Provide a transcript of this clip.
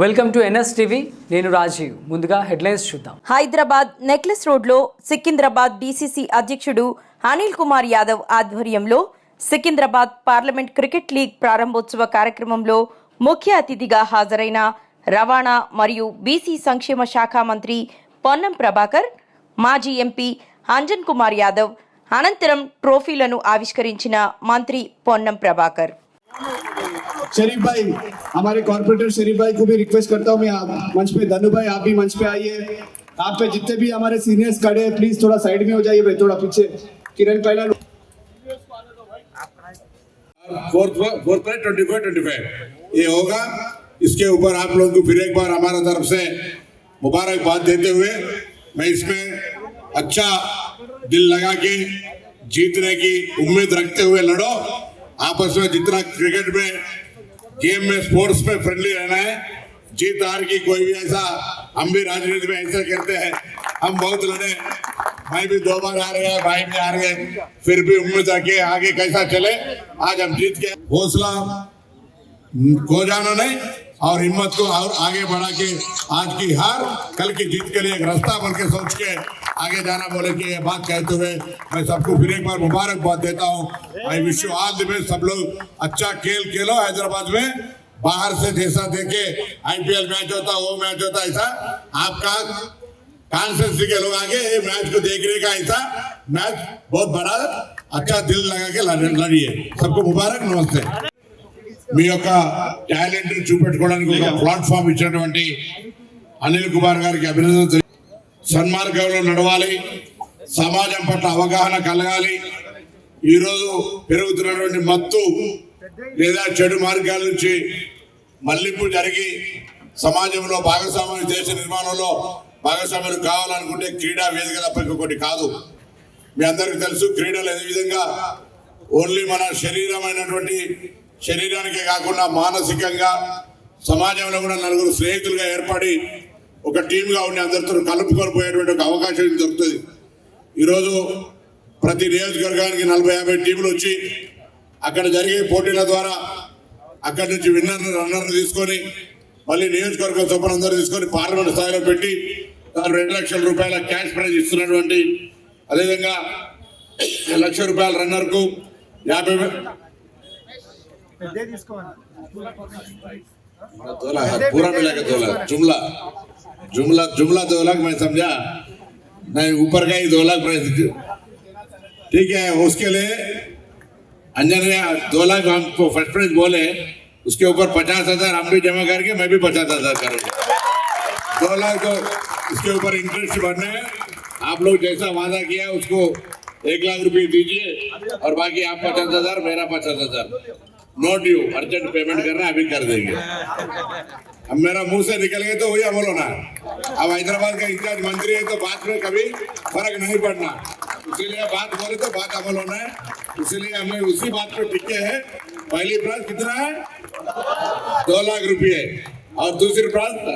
Welcome to NS TV. నేను రాజీవ్. ముందుగా headlines చూద్దాం. హైదరాబాద్ నెక్లెస్ రోడ్లో సికింద్రాబాద్ డీసీసీ అధ్యక్షుడు అనిల్ కుమార్ యాదవ్ ఆధ్వర్యంలో సికింద్రాబాద్ పార్లమెంట్ క్రికెట్ లీగ్ ప్రారంభోత్సవ కార్యక్రమంలో ముఖ్య అతిథిగా హాజరైన రవాణా మరియు బీసీ సంక్షేమ శాఖ మంత్రి పొన్నం ప్రభాకర్ మాజీ ఎంపీ అంజన్ కుమార్ యాదవ్ అనంతరం ట్రోఫీలను ఆవిష్కరించిన మంత్రి పొన్నం ప్రభాకర్. शरीफ भाई, हमारे कॉर्पोरेटर शरीफ भाई को भी रिक्वेस्ट करता हूँ मैं आप मंच पे। धनु भाई, आप भी मंच पे आइए। आप पे जितने भी हमारे सीनियर्स खड़े हैं प्लीज़ थोड़ा साइड में हो जाइए भाई, थोड़ा पीछे। किरण पहला ये होगा। इसके ऊपर आप लोगों को फिर एक बार हमारा तरफ़ से मुबारकबाद देते हुए मैं इसमें अच्छा दिल लगा के, जीतने की उम्मीद रखते हुए लड़ो। आपस में जितना क्रिकेट में गेम में स्पोर्ट्स में फ्रेंडली रहना है। जीत हार की कोई भी ऐसा, हम भी राजनीति में ऐसा करते हैं। हम बहुत लड़े। भाई भी दो बार आ रहे हैं, भाई भी आ रहे हैं फिर भी उम्मीद रखे आगे कैसा चले, आज हम जीत के हौसला को जाना नहीं और हिम्मत को और आगे बढ़ा के आज की हार, कल की जीत के लिए एक रास्ता बन के सोच के आगे जाना बोले कि ये बात कहते हुए मैं सबको फिर एक बार मुबारकबाद देता हूँ। I wish you all best, सब लोग अच्छा खेल खेलो हैदराबाद में। बाहर से जैसा देखे आईपीएल मैच होता, वो मैच होता, ऐसा आपका कॉन्फ्रेंस के लोग आगे ये मैच को देखने का ऐसा मैच बहुत बड़ा अच्छा दिल लगा के लड़- लड़िए। सबको मुबारक, नमस्ते। మీ యొక్క టాలెంట్ చూపెట్టుకోవడానికి ఒక ప్లాట్ఫామ్ ఇచ్చినటువంటి అనిల్ కుమార్ గారికి అభినందన సన్మార్గంలో నడవాలి సమాజం పట్ల అవగాహన కలగాలి. ఈరోజు పెరుగుతున్నటువంటి మత్తు లేదా చెడు మార్గాల నుంచి మళ్ళింపు జరిగి సమాజంలో భాగస్వామ్య దేశ నిర్మాణంలో భాగస్వామ్యం కావాలనుకుంటే క్రీడా వేదిక తప్ప ఇంకొకటి కాదు. మీ అందరికీ తెలుసు క్రీడలు ఏ విధంగా ఓన్లీ మన శరీరమైనటువంటి శరీరానికే కాకుండా మానసికంగా సమాజంలో కూడా నలుగురు స్నేహితులుగా ఏర్పడి ఒక టీమ్గా ఉండి అందరితో కలుపుకొని పోయేటువంటి ఒక అవకాశం దొరుకుతుంది. ఈరోజు ప్రతి నియోజకవర్గానికి నలభై యాభై టీంలు వచ్చి అక్కడ జరిగే పోటీల ద్వారా అక్కడి నుంచి విన్నర్ను రన్నర్ను తీసుకొని మళ్ళీ నియోజకవర్గం చొప్పున అందరూ తీసుకొని పార్లమెంట్ స్థాయిలో పెట్టి దాని రెండు లక్షల రూపాయల క్యాష్ ప్రైజ్ ఇస్తున్నటువంటి అదేవిధంగా లక్ష రూపాయల రన్నర్కు యాభై వే- दो लाख पूरा मिला के लाख जुमला जुमला जुमला दो लाख मैं समझा नहीं ऊपर का ही दो लाख प्राइस ठीक है उसके लिए अंजन ने दो लाख हमको फ़र्स्ट प्राइज बोले उसके ऊपर पचास हज़ार हम भी जमा करके मैं भी पचास हज़ार करूँगा दो लाख तो इसके ऊपर इंटरेस्ट भरना है आप लोग जैसा वादा किया उसको एक लाख रुपए दीजिए और बाकी आप पचास हज़ार मेरा पचास हज़ार नो ड्यू अर्जेंट पेमेंट करना, अभी कर देंगे। अब मेरा मुँह से निकल गए तो वही अमल होना है। अब हैदराबाद का इंचार्ज मंत्री है तो बात में कभी फ़र्क नहीं पड़ना। इसीलिए बात बोले तो बात अमल होना है। इसीलिए हमें उसी बात पे टिके हैं। पहली प्राइस कितना है? दो लाख रुपये। और दूसरी प्राइज